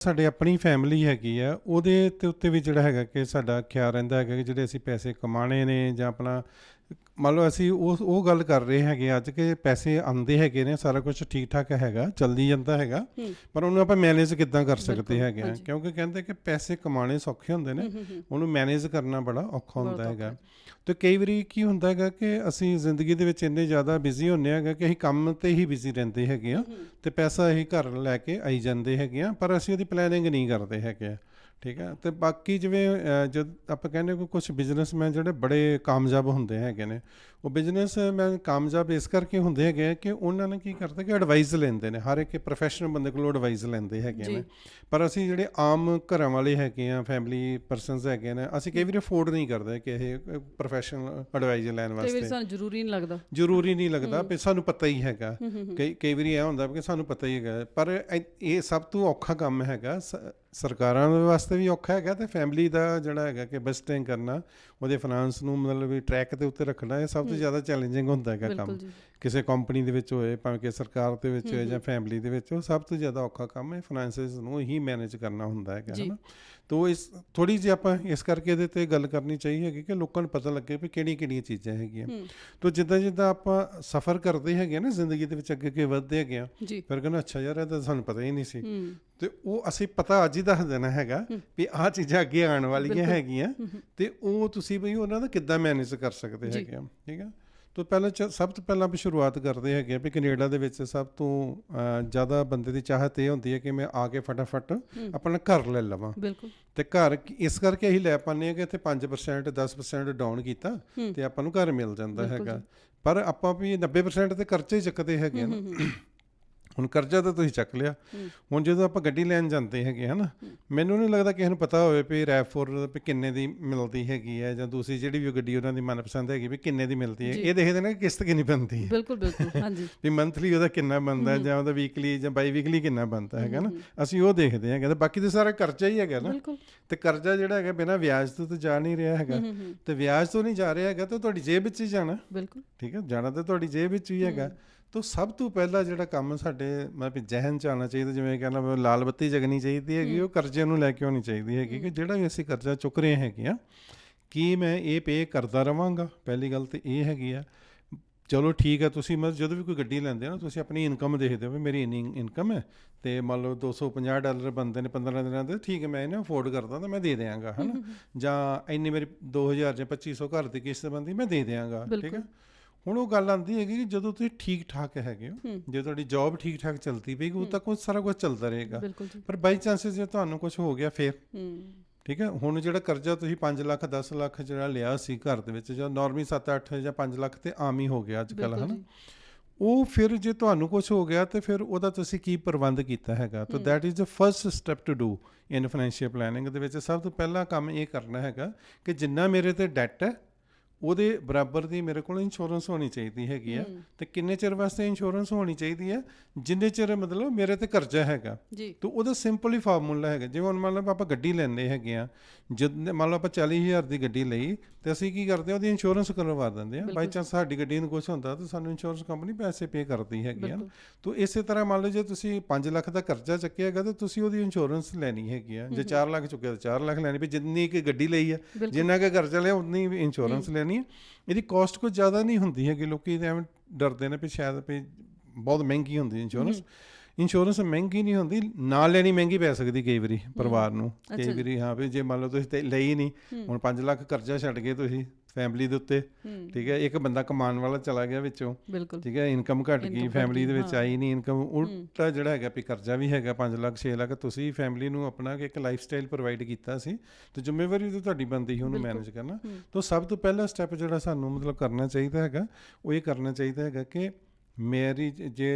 ਸਾਡੇ ਆਪਣੀ ਫੈਮਿਲੀ ਹੈਗੀ ਆ, ਉਹਦੇ ਤੇ ਉੱਤੇ ਵੀ ਜਿਹੜਾ ਹੈਗਾ ਕਿ ਸਾਡਾ ਖਿਆਲ ਰਹਿੰਦਾ ਹੈਗਾ ਕਿ ਜਿਹੜੇ ਅਸੀਂ ਪੈਸੇ ਕਮਾਣੇ ਨੇ ਜਾਂ ਆਪਣਾ ਮੰਨ ਲਓ ਅਸੀਂ ਉਹ ਉਹ ਗੱਲ ਕਰ ਰਹੇ ਹੈਗੇ ਅੱਜ ਕਿ ਪੈਸੇ ਆਉਂਦੇ ਹੈਗੇ ਨੇ ਸਾਰਾ ਕੁਝ ਠੀਕ ਠਾਕ ਹੈਗਾ ਚੱਲਦੀ ਜਾਂਦਾ ਹੈਗਾ। ਪਰ ਉਹਨੂੰ ਆਪਾਂ ਮੈਨੇਜ ਕਿੱਦਾਂ ਕਰ ਸਕਦੇ ਹੈਗੇ ਆ। ਕਿਉਂਕਿ ਕਹਿੰਦੇ ਕਿ ਪੈਸੇ ਕਮਾਣੇ ਸੌਖੇ ਹੁੰਦੇ ਨੇ। ਉਹਨੂੰ ਮੈਨੇਜ ਕਰਨਾ ਬੜਾ ਔਖਾ ਹੁੰਦਾ ਹੈਗਾ ਤੇ ਕਈ ਵਾਰੀ ਕੀ ਹੁੰਦਾ ਹੈਗਾ ਕਿ ਅਸੀਂ ਜ਼ਿੰਦਗੀ ਦੇ ਵਿੱਚ ਇੰਨੇ ਜ਼ਿਆਦਾ ਬਿਜ਼ੀ ਹੁੰਨੇ ਹੈਗਾ ਕਿ ਅਸੀਂ ਕੰਮ ਤੇ ਹੀ ਬਿਜ਼ੀ ਰਹਿੰਦੇ ਹੈਗੇ ਆ ਤੇ ਪੈਸਾ ਅਸੀਂ ਘਰ ਲੈ ਕੇ ਆਈ ਜਾਂਦੇ ਹੈਗੇ ਆ ਪਰ ਅਸੀਂ ਉਹਦੀ ਪਲੈਨਿੰਗ ਨਹੀਂ ਕਰਦੇ ਹੈਗੇ ਆ ਠੀਕ ਹੈ? ਤੇ ਬਾਕੀ ਜਿਵੇਂ ਜਦ ਆਪਾਂ ਕਹਿੰਦੇ ਕਿ ਕੁਝ ਬਿਜ਼ਨਸਮੈਨ ਜਿਹੜੇ ਬੜੇ ਕਾਮਯਾਬ ਹੁੰਦੇ ਹੈਗੇ ਨੇ ਉਹ ਬਿਜ਼ਨਸਮੈਨ ਕਾਮਯਾਬ ਇਸ ਕਰਕੇ ਹੁੰਦੇ ਹੈਗੇ ਕਿ ਉਹਨਾਂ ਨੇ ਕੀ ਕਰਦੇ ਕਿ ਐਡਵਾਈਸ ਲੈਂਦੇ ਨੇ। ਹਰ ਇੱਕ ਪ੍ਰੋਫੈਸ਼ਨਲ ਬੰਦੇ ਕੋਲੋਂ ਐਡਵਾਈਸ ਲੈਂਦੇ ਹੈਗੇ। ਨੇ। ਪਰ ਅਸੀਂ ਜਿਹੜੇ ਆਮ ਘਰਾਂ ਵਾਲੇ ਹੈਗੇ ਆ ਫੈਮਿਲੀ ਪਰਸਨਸ ਹੈਗੇ ਨੇ ਅਸੀਂ ਕਈ ਵਾਰੀ ਅਫੋਰਡ ਨਹੀਂ ਕਰਦੇ ਕਿ ਇਹ ਪ੍ਰੋਫੈਸ਼ਨਲ ਐਡਵਾਈਸ ਲੈਣ ਕਈ ਵਾਰੀ ਵਾਸਤੇ। ਸਾਨੂੰ ਜ਼ਰੂਰੀ ਨਹੀਂ ਲੱਗਦਾ। ਜ਼ਰੂਰੀ ਨਹੀਂ ਲੱਗਦਾ ਵੀ ਸਾਨੂੰ ਪਤਾ ਹੀ ਹੈਗਾ। ਕਈ ਕਈ ਵਾਰੀ ਇਹ ਹੁੰਦਾ ਕਿ ਸਾਨੂੰ ਪਤਾ ਹੀ ਹੈਗਾ ਪਰ ਇਹ- ਸਭ ਤੋਂ ਔਖਾ ਕੰਮ ਹੈਗਾ ਸਰਕਾਰਾਂ ਦੇ ਵਾਸਤੇ ਵੀ ਔਖਾ ਹੈਗਾ ਤੇ ਫੈਮਿਲੀ ਦਾ ਜਿਹੜਾ ਹੈਗਾ ਕਿ ਬਜਟਿੰਗ ਕਰਨਾ। ਉਹਦੇ ਫਾਈਨਾਂਸ ਨੂੰ ਮਤਲਬ ਵੀ ਟਰੈਕ ਦੇ ਉੱਤੇ ਰੱਖਣਾ ਇਹ ਸਭ ਤੋਂ ਜ਼ਿਆਦਾ ਚੈਲੰਜਿੰਗ ਹੁੰਦਾ ਹੈਗਾ ਕੰਮ। ਕਿਸੇ ਕੰਪਨੀ ਦੇ ਵਿੱਚ ਹੋਏ ਭਾਵੇਂ ਕਿ ਸਰਕਾਰ ਦੇ ਵਿੱਚ ਹੋਏ ਜਾਂ ਫੈਮਿਲੀ ਦੇ ਵਿੱਚ ਉਹ ਸਭ ਤੋਂ ਜ਼ਿਆਦਾ ਔਖਾ ਕੰਮ ਹੈ ਫਾਈਨਾਂਸਿਸ ਨੂੰ ਹੀ ਮੈਨੇਜ ਕਰਨਾ ਹੁੰਦਾ ਹੈਗਾ। ਹਨਾ। ਤੋ ਇਸ ਥੋੜੀ ਜਿਹੀ ਆਪਾਂ ਇਸ ਕਰਕੇ ਇਹਦੇ ਤੇ ਗੱਲ ਕਰਨੀ ਚਾਹੀਦੀ ਹੈਗੀ ਕਿ ਲੋਕਾਂ ਨੂੰ ਪਤਾ ਲੱਗੇ ਵੀ ਕਿਹੜੀਆਂ ਕਿਹੜੀਆਂ ਚੀਜ਼ਾਂ ਹੈਗੀਆਂ। ਤੋ ਜਿੱਦਾਂ ਜਿੱਦਾਂ ਆਪਾਂ ਸਫ਼ਰ ਕਰਦੇ ਹੈਗੇ ਨਾ ਜ਼ਿੰਦਗੀ ਦੇ ਵਿੱਚ ਅੱਗੇ ਅੱਗੇ ਵਧਦੇ ਹੈਗੇ ਆ ਫਿਰ ਕਹਿੰਦਾ ਅੱਛਾ ਯਾਰ ਇਹ ਤਾਂ ਸਾਨੂੰ ਪਤਾ ਹੀ ਨਹੀਂ ਸੀ। ਤੇ ਉਹ ਅਸੀਂ ਪਤਾ ਅੱਜ ਹੀ ਦੱਸ ਦੇਣਾ ਹੈਗਾ ਵੀ ਆਹ ਚੀਜ਼ਾਂ ਅੱਗੇ ਆਉਣ ਵਾਲੀਆਂ। ਹੈਗੀਆਂ ਤੇ ਉਹ ਤੁਸੀਂ ਬਈ ਉਹਨਾਂ ਦਾ ਕਿੱਦਾਂ ਮੈਨੇਜ ਕਰ ਸਕਦੇ। ਹੈਗੇ ਆ ਠੀਕ ਆ? ਤੋਂ ਪਹਿਲਾਂ ਸਭ ਤੋਂ ਪਹਿਲਾਂ ਆਪਾਂ ਸ਼ੁਰੂਆਤ ਕਰਦੇ ਹੈਗੇ ਆ ਵੀ ਕੈਨੇਡਾ ਦੇ ਵਿੱਚ ਸਭ ਤੋਂ ਜ਼ਿਆਦਾ ਬੰਦੇ ਦੀ ਚਾਹਤ ਇਹ ਹੁੰਦੀ ਹੈ ਕਿ ਮੈਂ ਆ ਕੇ ਫਟਾਫਟ ਆਪਣਾ ਘਰ ਲੈ ਲਵਾਂ। ਬਿਲਕੁਲ। ਤੇ ਘਰ ਇਸ ਕਰਕੇ ਅਸੀਂ ਲੈ ਪਾਉਂਦੇ ਹਾਂ ਕਿ ਇੱਥੇ 5% 10% ਡਾਊਨ ਕੀਤਾ। ਤੇ ਆਪਾਂ ਨੂੰ ਘਰ ਮਿਲ ਜਾਂਦਾ ਹੈਗਾ। ਪਰ ਆਪਾਂ ਵੀ 90% ਤੇ ਹੀ ਚੱਕਦੇ ਹੈਗੇ ਆ ਨਾ। ਹੁਣ ਕਰਜ਼ਾ ਤਾਂ ਤੁਸੀਂ ਚੱਕ ਲਿਆ। ਹੂੰ। ਹੁਣ ਜਦੋਂ ਆਪਾਂ ਗੱਡੀ ਲੈਣ ਜਾਂਦੇ ਹੈਗੇ ਹਨਾ ਮੈਨੂੰ ਨਹੀਂ ਲੱਗਦਾ ਕਿਸੇ ਨੂੰ ਪਤਾ ਹੋਵੇ ਵੀ ਰੈਫੋਰ ਵੀ ਕਿੰਨੇ ਦੀ ਮਿਲਦੀ ਹੈਗੀ ਹੈ ਜਾਂ ਦੂਸਰੀ ਜਿਹੜੀ ਵੀ ਗੱਡੀ ਉਹਨਾਂ ਦੀ ਮਨਪਸੰਦ ਹੈਗੀ ਵੀ ਕਿੰਨੇ ਦੀ ਮਿਲਦੀ ਹੈ। ਇਹ ਦੇਖਦੇ ਨੇ ਕਿ ਕਿਸ਼ਤ ਕਿੰਨੀ ਬਣਦੀ ਹੈ। ਬਿਲਕੁਲ ਬਿਲਕੁਲ ਹਾਂਜੀ। ਵੀ ਮੰਥਲੀ ਉਹਦਾ ਕਿੰਨਾ ਬਣਦਾ ਜਾਂ ਉਹਦਾ ਵੀਕਲੀ ਜਾਂ ਬਾਈ ਵੀਕਲੀ ਕਿੰਨਾ ਬਣਦਾ ਹੈਗਾ ਨਾ। ਅਸੀਂ ਉਹ ਦੇਖਦੇ ਹੈਗੇ ਤੇ ਬਾਕੀ ਤੇ ਸਾਰਾ ਕਰਜ਼ਾ ਹੀ ਹੈਗਾ ਨਾ। ਬਿਲਕੁਲ। ਤੇ ਕਰਜ਼ਾ ਜਿਹੜਾ ਹੈਗਾ ਬਿਨਾਂ ਵਿਆਜ ਤੋਂ ਤਾਂ ਜਾ ਨਹੀਂ ਰਿਹਾ ਹੈਗਾ। ਹੂੰ, ਹੂੰ, ਤੇ ਵਿਆਜ ਤੋਂ ਨਹੀਂ ਜਾ ਰਿਹਾ ਹੈਗਾ ਤਾਂ ਤੁਹਾਡੀ ਜੇਬ ਵਿੱਚ ਹੀ ਜਾਣਾ। ਬਿਲਕੁਲ। ਠੀਕ ਹੈ ਜਾਣਾ ਤਾਂ ਤੁਹਾਡੀ ਜੇਬ ਵਿੱਚ ਹੀ ਹੈਗਾ। ਤਾਂ ਸਭ ਤੋਂ ਪਹਿਲਾ ਜਿਹੜਾ ਕੰਮ ਸਾਡੇ ਮੈਂ ਵੀ ਜ਼ਿਹਨ ਚ ਆਉਣਾ ਚਾਹੀਦਾ ਜਿਵੇਂ ਕਹਿੰਦਾ ਲਾਲ ਬੱਤੀ ਜਗਣੀ ਚਾਹੀਦੀ ਹੈਗੀ ਉਹ ਕਰਜ਼ੇ ਨੂੰ ਲੈ ਕੇ ਆਉਣੀ ਚਾਹੀਦੀ ਹੈਗੀ ਕਿ ਜਿਹੜਾ ਵੀ ਅਸੀਂ ਕਰਜ਼ਾ ਚੁੱਕ ਰਹੇ ਹੈਗੇ ਆ ਕੀ ਮੈਂ ਇਹ ਪੇ ਕਰਦਾ ਰਵਾਂਗਾ? ਪਹਿਲੀ ਗੱਲ ਤੇ ਇਹ ਹੈਗੀ ਆ ਚਲੋ ਠੀਕ ਹੈ ਤੁਸੀਂ ਮਤਲਬ ਜਦੋਂ ਵੀ ਕੋਈ ਗੱਡੀ ਲੈਂਦੇ ਹੋ ਨਾ ਤੁਸੀਂ ਆਪਣੀ ਇਨਕਮ ਦੇਖਦੇ ਹੋ ਵੀ ਮੇਰੀ ਇੰਨੀ ਇਨਕਮ ਹੈ ਤੇ ਮੰਨ ਲਓ 250 ਡਾਲਰ ਬੰਦੇ ਨੇ 15 ਦਿਨਾਂ ਦੇ ਠੀਕ ਹੈ ਮੈਂ ਇਹਨੂੰ ਅਫੋਰਡ ਕਰਦਾ ਤਾਂ ਮੈਂ ਦੇ ਦਿਆਂਗਾ ਹਨਾ? ਜਾਂ ਇੰਨੀ ਮੇਰੀ 2000 ਜਾਂ 2500 ਘਰ ਦੀ ਕਿਸ਼ਤ ਬੰਦੀ ਮੈਂ ਦੇ ਦਿਆਂਗਾ ਠੀਕ ਹੈ। ਹੁਣ ਉਹ ਗੱਲ ਆਉਂਦੀ ਹੈਗੀ ਕਿ ਜਦੋਂ ਤੁਸੀਂ ਠੀਕ ਠਾਕ ਹੈਗੇ ਹੋ। ਜੇ ਤੁਹਾਡੀ ਜੌਬ ਠੀਕ ਠਾਕ ਚੱਲਦੀ ਪਈ ਉਹ ਤਾਂ ਕੁਝ ਸਾਰਾ ਕੁਝ ਚੱਲਦਾ ਰਹੇਗਾ। ਪਰ ਬਾਈ ਚਾਂਸਸ ਜੇ ਤੁਹਾਨੂੰ ਕੁਝ ਹੋ ਗਿਆ ਫੇਰ। ਠੀਕ ਹੈ? ਹੁਣ ਜਿਹੜਾ ਕਰਜ਼ਾ ਤੁਸੀਂ 5 ਲੱਖ 10 ਲੱਖ ਜਿਹੜਾ ਲਿਆ ਸੀ ਘਰ ਦੇ ਵਿੱਚ ਜਾਂ ਨਾਰਮਲੀ 7 8 ਜਾਂ 5 ਲੱਖ ਤੇ ਆਮ ਹੀ ਹੋ ਗਿਆ ਅੱਜ ਕੱਲ ਹਨਾ? ਉਹ ਫਿਰ ਜੇ ਤੁਹਾਨੂੰ ਕੁਝ ਹੋ ਗਿਆ ਤੇ ਫਿਰ ਉਹਦਾ ਤੁਸੀਂ ਕੀ ਪ੍ਰਬੰਧ ਕੀਤਾ ਹੈਗਾ? ਤਾਂ that is the first step to do in financial planning ਦੇ ਵਿੱਚ ਸਭ ਤੋਂ ਪਹਿਲਾ ਕੰਮ ਇਹ ਕਰਨਾ ਹੈਗਾ ਕਿ ਜਿੰਨਾ ਮੇਰੇ ਤੇ ਡੈਟ ਹੈ ਉਹਦੇ ਬਰਾਬਰ ਦੀ ਮੇਰੇ ਕੋਲ ਇੰਸ਼ੋਰੈਂਸ ਹੋਣੀ ਚਾਹੀਦੀ ਹੈਗੀ ਆ। ਤੇ ਕਿੰਨੇ ਚਿਰ ਵਾਸਤੇ ਇੰਸ਼ੋਰੈਂਸ ਹੋਣੀ ਚਾਹੀਦੀ ਹੈ ਜਿੰਨੇ ਚਿਰ ਮਤਲਬ ਮੇਰੇ ਤੇ ਕਰਜ਼ਾ ਹੈਗਾ। ਤਾਂ ਉਹਦਾ ਸਿੰਪਲ ਹੀ ਫਾਰਮੂਲਾ ਹੈਗਾ। ਜਿਵੇਂ ਹੁਣ ਮੰਨ ਲਓ ਆਪਾਂ ਗੱਡੀ ਲੈਂਦੇ ਹੈਗੇ ਆ। ਜਦ ਮੰਨ ਲਓ ਆਪਾਂ 40000 ਦੀ ਗੱਡੀ ਲਈ ਤੇ ਅਸੀਂ ਕੀ ਕਰਦੇ ਆ ਉਹਦੀ ਇੰਸ਼ੋਰੈਂਸ ਕਰਵਾ ਦਿੰਦੇ ਆ। ਬਾਈ ਚਾਂਸ ਸਾਡੀ ਗੱਡੀ ਨੂੰ ਕੁਝ ਹੁੰਦਾ ਤਾਂ ਸਾਨੂੰ ਇੰਸ਼ੋਰੈਂਸ ਕੰਪਨੀ ਪੈਸੇ ਪੇ ਕਰਦੀ ਹੈਗੀ ਆ। ਤਾਂ ਇਸੇ ਤਰ੍ਹਾਂ ਮੰਨ ਲਓ ਜੇ ਤੁਸੀਂ 5 ਲੱਖ ਦਾ ਕਰਜ਼ਾ ਚੱਕਿਆ ਹੈਗਾ ਤਾਂ ਤੁਸੀਂ ਉਹਦੀ ਇੰਸ਼ੋਰੈਂਸ ਲੈਣੀ ਹੈਗੀ ਆ। ਜੇ 4 ਲੱਖ ਚੁੱਕਿਆ ਤਾਂ 4 ਲੱਖ ਲੈਣੀ ਵੀ ਜਿੰਨੀ ਕਿ ਗੱਡੀ ਲਈ ਆ। ਜਿੰਨਾ ਕਿ ਕਰਜ਼ਾ ਲਿਆ ਉਨੀ ਇੰਸ਼ੋਰੈਂਸ ਲੈਣੀ ਹੈ ਇਹਦੀ ਕਾਸਟ ਕੁਝ ਜ਼ਿਆਦਾ ਨਹੀਂ ਹੁੰਦੀ ਹੈਗੀ। ਲੋਕੀ ਐਵੇਂ ਡਰਦੇ ਨੇ ਵੀ ਸ਼ਾਇਦ ਵੀ ਬਹੁਤ ਮਹਿੰਗੀ ਹੁੰਦੀ ਇੰਸ਼ੋਰੈਂਸ ਇੰਸ਼ੋਰੈਂਸ ਮਹਿੰਗੀ ਨਹੀਂ ਹੁੰਦੀ ਨਾਲ ਲੈਣੀ ਮਹਿੰਗੀ ਪੈ ਸਕਦੀ ਕਈ ਵਾਰੀ ਪਰਿਵਾਰ ਨੂੰ ਕਈ। ਵਾਰੀ ਹਾਂ ਵੀ ਜੇ ਮੰਨ ਲਓ ਤੁਸੀਂ ਤੇ ਲਈ ਨਹੀਂ ਹੁਣ 5 ਲੱਖ ਕਰਜ਼ਾ ਛੱਡ ਗਏ ਤੁਸੀਂ ਫੈਮਿਲੀ ਦੇ ਉੱਤੇ ਠੀਕ ਹੈ ਇੱਕ ਬੰਦਾ ਕਮਾਉਣ ਵਾਲਾ ਚਲਾ ਗਿਆ ਵਿੱਚੋਂ ਠੀਕ ਹੈ ਇਨਕਮ ਘਟ ਗਈ ਫੈਮਿਲੀ ਦੇ ਵਿੱਚ। ਆਈ ਨਹੀਂ ਇਨਕਮ ਉਲਟਾ ਜਿਹੜਾ ਹੈਗਾ ਵੀ ਕਰਜ਼ਾ ਵੀ ਹੈਗਾ 5 ਲੱਖ 6 ਲੱਖ ਤੁਸੀਂ ਫੈਮਿਲੀ ਨੂੰ ਆਪਣਾ ਇੱਕ ਲਾਈਫ ਸਟਾਈਲ ਪ੍ਰੋਵਾਈਡ ਕੀਤਾ ਸੀ ਤੇ ਜ਼ਿੰਮੇਵਾਰੀ ਤਾਂ ਤੁਹਾਡੀ ਬਣਦੀ ਸੀ ਉਹਨੂੰ। ਮੈਨੇਜ ਕਰਨਾ। ਤਾਂ ਸਭ ਤੋਂ ਪਹਿਲਾ ਸਟੈਪ ਜਿਹੜਾ ਸਾਨੂੰ ਮਤਲਬ ਕਰਨਾ ਚਾਹੀਦਾ ਹੈਗਾ ਉਹ ਇਹ ਕਰਨਾ ਚਾਹੀਦਾ ਹੈਗਾ ਕਿ ਮੇਰੀ ਜੇ